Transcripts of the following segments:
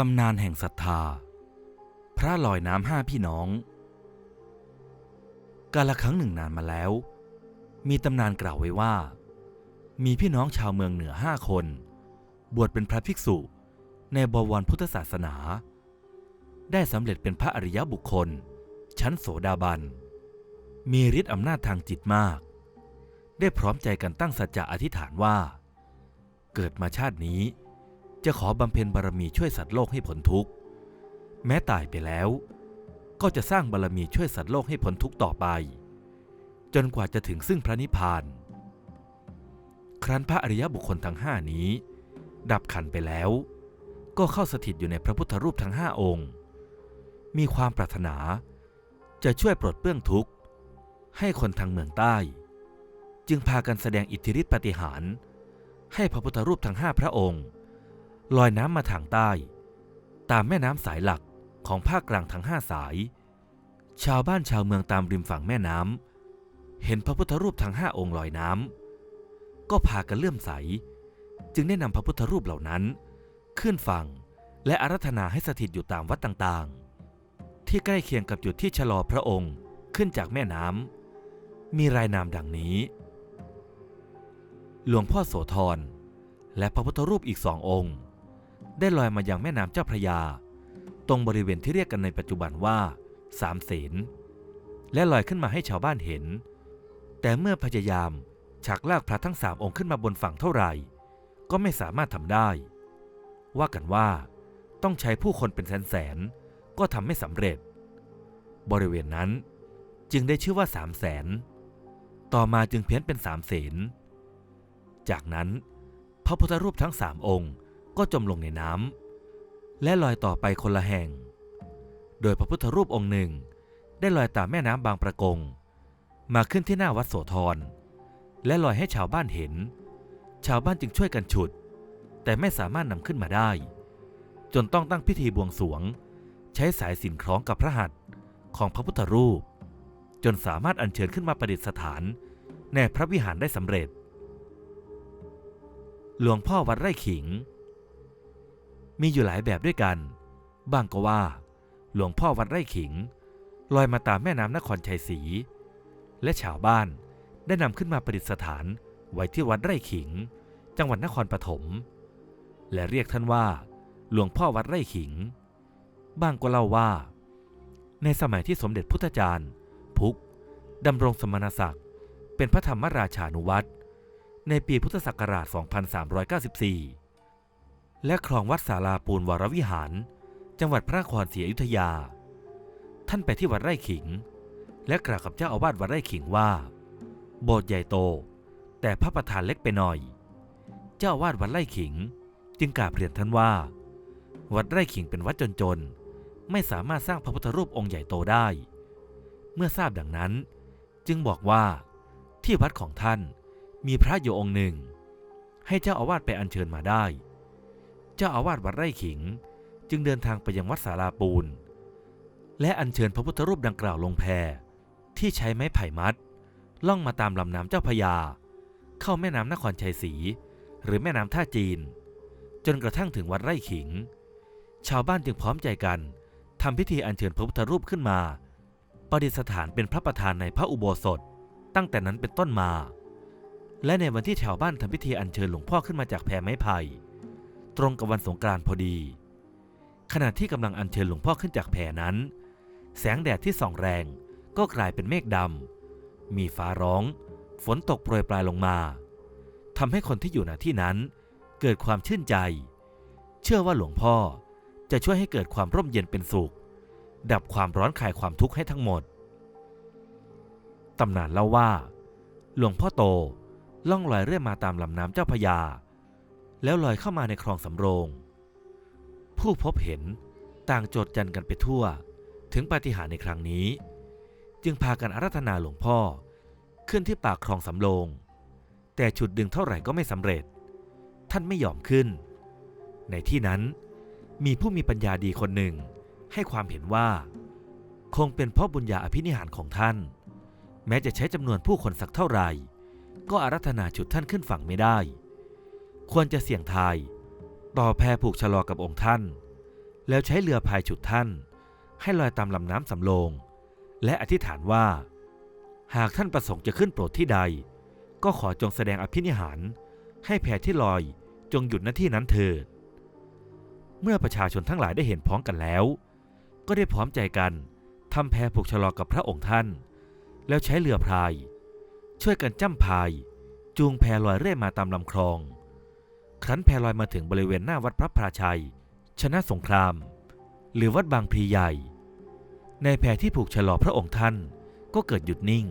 ตำนานแห่งศรัทธา พระลอยน้ำห้าพี่น้อง กาลครั้งหนึ่งนานมาแล้ว มีตำนานกล่าวไว้ว่า มีพี่น้องชาวเมืองเหนือห้าคน บวชเป็นพระภิกษุในบวรพุทธศาสนา ได้สำเร็จเป็นพระอริยบุคคล ชั้นโสดาบัน มีฤทธิ์อำนาจทางจิตมาก ได้พร้อมใจกันตั้งสัจจะอธิษฐานว่า เกิดมาชาตินี้ จะขอบำเพ็ญบารมีช่วยสัตว์โลกให้พ้นทุกข์ แม้ตายไปแล้ว ก็จะสร้างบารมีช่วยสัตว์โลกให้พ้นทุกข์ต่อไป จนกว่าจะถึงซึ่งพระนิพพาน ครั้นพระอริยบุคคลทั้งห้านี้ ดับขันไปแล้ว ก็เข้าสถิตอยู่ในพระพุทธรูปทั้งห้าองค์ มีความปรารถนาจะช่วยปลดเปลื้องทุกข์ ให้คนทางเมืองใต้ จึงพากันแสดงอิทธิฤทธิปฏิหาร ให้พระพุทธรูปทั้งห้าพระองค์ ลอยน้ำมาทางใต้ ตามแม่น้ำสายหลักของภาคกลางทั้งห้าสาย ชาวบ้านชาวเมืองตามริมฝั่งแม่น้ำเห็นพระพุทธรูปทั้งห้าองค์ลอยน้ำก็พากันเลื่อมใส จึงได้นำพระพุทธรูปเหล่านั้น ขึ้นฝั่งและอารัธนาให้สถิตอยู่ตามวัดต่างๆ ที่ใกล้เคียงกับจุดที่ชะลอพระองค์ขึ้นจากแม่น้ำมีรายนามดังนี้ หลวงพ่อโสธรและพระพุทธรูปอีกสององค์ ได้ลอยมาอยังแม่น้ำเจ้าพระยา ตรงบริเวณที่เรียกกันในปัจจุบันว่าสามเสนและลอยขึ้นมาให้ชาวบ้านเห็น แต่เมื่อพยายามฉักลากพระทั้งสามองค์ขึ้นมาบนฝั่งเท่าไหร่ ก็ไม่สามารถทำได้ ว่ากันว่า ต้องใช้ผู้คนเป็นแสนๆก็ทำไม่สำเร็จ บริเวณนั้นจึงได้ชื่อว่าสามแสนต่อมาจึงเพี้ยนเป็นสามเสนจากนั้นพระพุทธรูปทั้งสามองค์ ก็จมลงในน้ำและลอยต่อไปคนละแห่ง โดยพระพุทธรูปองค์หนึ่ง ได้ลอยตามแม่น้ำบางประกง มาขึ้นที่หน้าวัดโสธรและลอยให้ชาวบ้านเห็น ชาวบ้านจึงช่วยกันฉุด แต่ไม่สามารถนำขึ้นมาได้ จนต้องตั้งพิธีบวงสวง ใช้สายสินคล้องกับพระหัตถ์ของพระพุทธรูป จนสามารถอัญเชิญขึ้นมาประดิษฐาน ในพระวิหารได้สำเร็จ หลวงพ่อวัดไร่ขิง มีอยู่หลายแบบด้วยกันบางก็ว่า หลวงพ่อวัดไร่ขิง ลอยมาตามแม่น้ำนครชัยศรี และชาวบ้านได้นำขึ้นมาประดิษฐานไว้ที่วัดไร่ขิง จังหวัดนครปฐม และเรียกท่านว่า หลวงพ่อวัดไร่ขิงบางก็เล่าว่า ในสมัยที่สมเด็จพุทธจารย์ พุกดำรงสมณศักดิ์ เป็นพระธรรมราชานุวัตรในปีพุทธศักราช 2394 และครองวัดสาราปูนวรวิหาร จังหวัดพระนครศรีอยุธยา ท่านไปที่วัดไร่ขิง และกล่าวกับเจ้าอาวาสวัดไร่ขิงว่า โบสถ์ใหญ่โต แต่พระประธานเล็กไปหน่อย เจ้าอาวาสวัดไร่ขิง จึงกราบเรียนท่านว่า วัดไร่ขิงเป็นวัดจนๆไม่สามารถสร้างพระพุทธรูปองค์ใหญ่โตได้ เมื่อทราบดังนั้น จึงบอกว่าที่วัดของท่านมีพระอยู่องค์หนึ่ง ให้เจ้าอาวาสไปอัญเชิญมาได้ เจ้าอาวาสวัดไร่ขิง จึงเดินทางไปยังวัดสาราปูน และอัญเชิญพระพุทธรูปดังกล่าวลงแพที่ใช้ไม้ไผ่มัด ล่องมาตามลำน้ำเจ้าพยา เข้าแม่น้ำนครชัยศรีหรือแม่น้ำท่าจีน จนกระทั่งถึงวัดไร่ขิง ชาวบ้านจึงพร้อมใจกันทำพิธีอัญเชิญพระพุทธรูปขึ้นมาประดิษฐานเป็นพระประธานในพระอุโบสถ ตั้งแต่นั้นเป็นต้นมา และในวันที่ชาวบ้านทำพิธีอัญเชิญหลวงพ่อขึ้นมาจากแพไม้ไผ่ ตรงกับวันสงกรานต์พอดี ขณะที่กำลังอัญเชิญหลวงพ่อขึ้นจากแพนั้น แสงแดดที่ส่องแรงก็กลายเป็นเมฆดำมีฟ้าร้อง ฝนตกโปรยปลายลงมาทำให้คนที่อยู่ณที่นั้น เกิดความชื่นใจ เชื่อว่าหลวงพ่อจะช่วยให้เกิดความร่มเย็นเป็นสุข ดับความร้อนคลายความทุกข์ให้ทั้งหมดตำนานเล่าว่า หลวงพ่อโตล่องลอยเรื่อยมาตามลำน้ำเจ้าพยา แล้วลอยเข้ามาในคลองสำโรง ผู้พบเห็นต่างโจดจันกันไปทั่ว ถึงปาฏิหาริย์ในครั้งนี้ จึงพากันอารัธนาหลวงพ่อ ขึ้นที่ปากคลองสำโรง แต่ฉุดดึงเท่าไหร่ก็ไม่สำเร็จ ท่านไม่ยอมขึ้น ในที่นั้นมีผู้มีปัญญาดีคนหนึ่ง ให้ความเห็นว่า คงเป็นเพราะบุญญาอภินิหารของท่าน แม้จะใช้จำนวนผู้คนสักเท่าไหร่ ก็อารัธนาฉุดท่านขึ้นฝั่งไม่ได้ ควรจะเสี่ยงทาย ต่อแพผูกชะลอกับองค์ท่าน แล้วใช้เรือพายฉุดท่าน ให้ลอยตามลำน้ำสำโรงและอธิษฐานว่า หากท่านประสงค์จะขึ้นโปรดที่ใด ก็ขอจงแสดงอภินิหาร ให้แพที่ลอยจงหยุดหน้าที่นั้นเถิด เมื่อประชาชนทั้งหลายได้เห็นพ้องกันแล้ว ก็ได้พร้อมใจกันทำแพผูกชะลอกับพระองค์ท่าน แล้วใช้เรือพาย ช่วยกันจ้ำพาย จูงแพลอยเร่มาตามลำคลอง ครั้นแพลอยมาถึงบริเวณหน้าวัดพระพราชัย ชนะสงคราม หรือวัดบางพลีใหญ่ ในแพที่ผูกชะลอพระองค์ท่านก็เกิดหยุดนิ่ง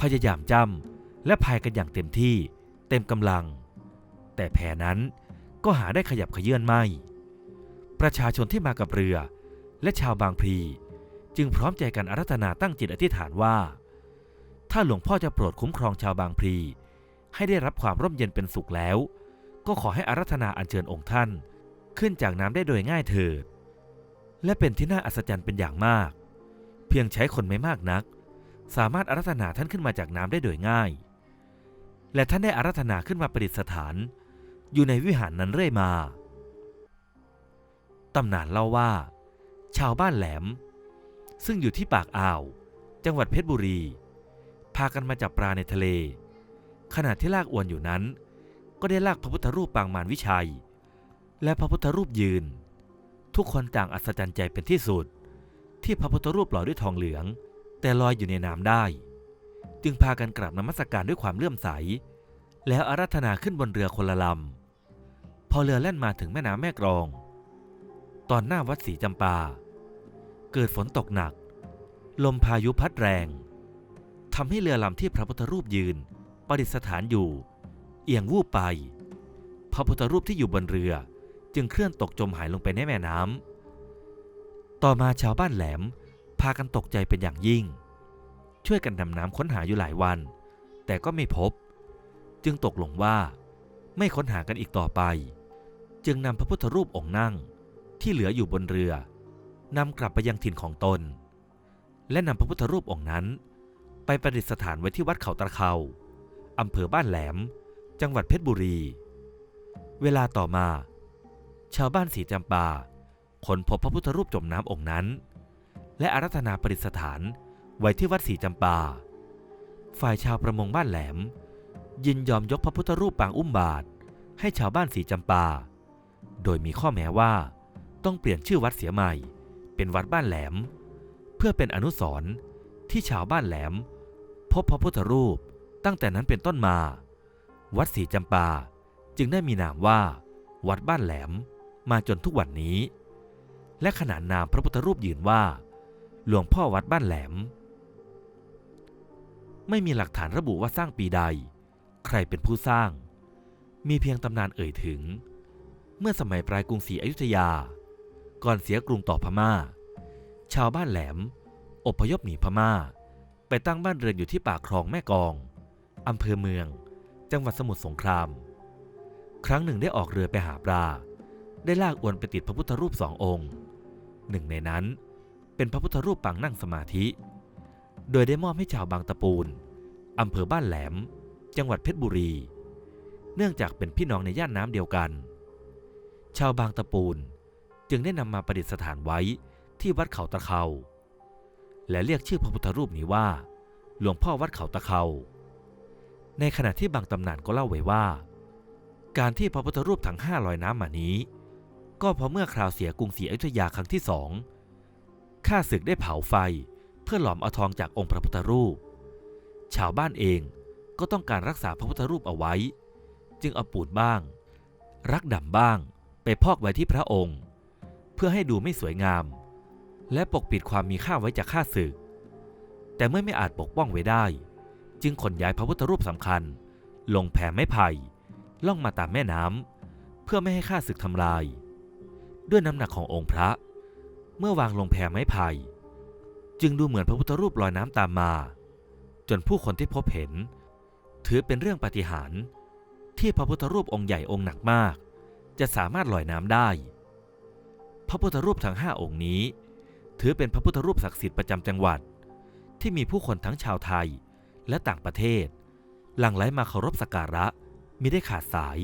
พยายามจ้ำและพายกันอย่างเต็มที่เต็มกำลัง แต่แพนั้นก็หาได้ขยับขยื่นไม่ ประชาชนที่มากับเรือและชาวบางพลีจึงพร้อมใจกันอารัธนาตั้งจิตอธิษฐานว่า ถ้าหลวงพ่อจะโปรดคุ้มครองชาวบางพลีให้ได้รับความร่มเย็นเป็นสุขแล้ว ก็ขอให้อารัธนาอัญเชิญองค์ท่าน ขึ้นจากน้ำได้โดยง่ายเถิด และเป็นที่น่าอัศจรรย์เป็นอย่างมาก เพียงใช้คนไม่มากนัก สามารถอารัธนาท่านขึ้นมาจากน้ำได้โดยง่าย และท่านได้อารัธนาขึ้นมาประดิษฐาน อยู่ในวิหารนั้นเรื่อยมา ตำนานเล่าว่า ชาวบ้านแหลม ซึ่งอยู่ที่ปากอ่าว จังหวัดเพชรบุรี พากันมาจับปลาในทะเล ขณะที่ลากอวนอยู่นั้น ก็ได้ลากพระพุทธรูปปางมารวิชัย และพระพุทธรูปยืน ทุกคนต่างอัศจรรย์ใจเป็นที่สุด ที่พระพุทธรูปหล่อด้วยทองเหลือง แต่ลอยอยู่ในน้ำได้ จึงพากันกราบนมัสการด้วยความเลื่อมใส แล้วอารัธนาขึ้นบนเรือคนละลำพอเรือแล่นมาถึงแม่น้ำแม่กรอง ตอนหน้าวัดศรีจำปา เกิดฝนตกหนัก ลมพายุพัดแรงทำให้เรือลำที่พระพุทธรูปยืนประดิษฐานอยู่ เอียงวูบไป พระพุทธรูปที่อยู่บนเรือจึงเคลื่อนตกจมหายลงไปในแม่น้ำต่อมาชาวบ้านแหลมพากันตกใจเป็นอย่างยิ่ง ช่วยกันดำน้ำค้นหาอยู่หลายวัน แต่ก็ไม่พบ จึงตกลงว่า ไม่ค้นหากันอีกต่อไป จึงนำพระพุทธรูปองค์นั่งที่เหลืออยู่บนเรือนำกลับไปยังถิ่นของตน และนำพระพุทธรูปองค์นั้น ไปประดิษฐานไว้ที่วัดเขาตะเขาอำเภอบ้านแหลม จังหวัดเพชรบุรี เวลาต่อมา ชาวบ้านสีจำปาค้นพบพระพุทธรูปจมน้ำองค์นั้น และอารัธนาประดิษฐานไว้ที่วัดสีจำปา ฝ่ายชาวประมงบ้านแหลม ยินยอมยกพระพุทธรูปปางอุ้มบาท ให้ชาวบ้านสีจำปา โดยมีข้อแม้ว่าต้องเปลี่ยนชื่อวัดเสียใหม่ เป็นวัดบ้านแหลม เพื่อเป็นอนุสรณ์ที่ชาวบ้านแหลม พบพระพุทธรูปตั้งแต่นั้นเป็นต้นมา วัดศรีจำปาจึงได้มีนามว่า วัดบ้านแหลมมาจนทุกวันนี้ และขนานนามพระพุทธรูปยืนว่า หลวงพ่อวัดบ้านแหลม ไม่มีหลักฐานระบุว่าสร้างปีใด ใครเป็นผู้สร้าง มีเพียงตำนานเอ่ยถึง เมื่อสมัยปลายกรุงศรีอยุธยา ก่อนเสียกรุงต่อพม่า ชาวบ้านแหลม อพยพหนีพม่า ไปตั้งบ้านเรือนอยู่ที่ป่าคลองแม่กองอำเภอเมือง จังหวัดสมุทรสงคราม ครั้งหนึ่งได้ออกเรือไปหาปลา ได้ลากอวนไปติดพระพุทธรูปสององค์ หนึ่งในนั้นเป็นพระพุทธรูปปางนั่งสมาธิ โดยได้มอบให้ชาวบางตะปูนอำเภอบ้านแหลม จังหวัดเพชรบุรี เนื่องจากเป็นพี่น้องในย่านน้ำเดียวกัน ชาวบางตะปูนจึงได้นำมาประดิษฐานไว้ที่วัดเขาตะเขาและเรียกชื่อพระพุทธรูปนี้ว่า หลวงพ่อวัดเขาตะเขา ในขณะที่บางตำนานก็เล่าไว้ว่า การที่พระพุทธรูปทั้งห้าลอยน้ำมานี้ ก็เพราะเมื่อคราวเสียกรุงศรีอยุธยาครั้งที่สองข้าศึกได้เผาไฟเพื่อหลอมเอาทองจากองค์พระพุทธรูป ชาวบ้านเองก็ต้องการรักษาพระพุทธรูปเอาไว้ จึงเอาปูนบ้าง รักดำบ้าง ไปพอกไว้ที่พระองค์ เพื่อให้ดูไม่สวยงาม และปกปิดความมีค่าไว้จากข้าศึก แต่เมื่อไม่อาจปกป้องไว้ได้ จึงขนย้ายพระพุทธรูปสำคัญ ลงแพไม้ไผ่ล่องมาตามแม่น้ำเพื่อไม่ให้ข้าศึกทำลาย ด้วยน้ำหนักขององค์พระ เมื่อวางลงแพไม้ไผ่จึงดูเหมือนพระพุทธรูปลอยน้ำตามมา จนผู้คนที่พบเห็น ถือเป็นเรื่องปาฏิหาริย์ที่พระพุทธรูปองค์ใหญ่องค์หนักมาก จะสามารถลอยน้ำได้ พระพุทธรูปทั้งห้าองค์นี้ ถือเป็นพระพุทธรูปศักดิ์สิทธิ์ประจำจังหวัด ที่มีผู้คนทั้งชาวไทย และต่างประเทศ หลั่งไหลมาเคารพสักการะมิได้ขาดสาย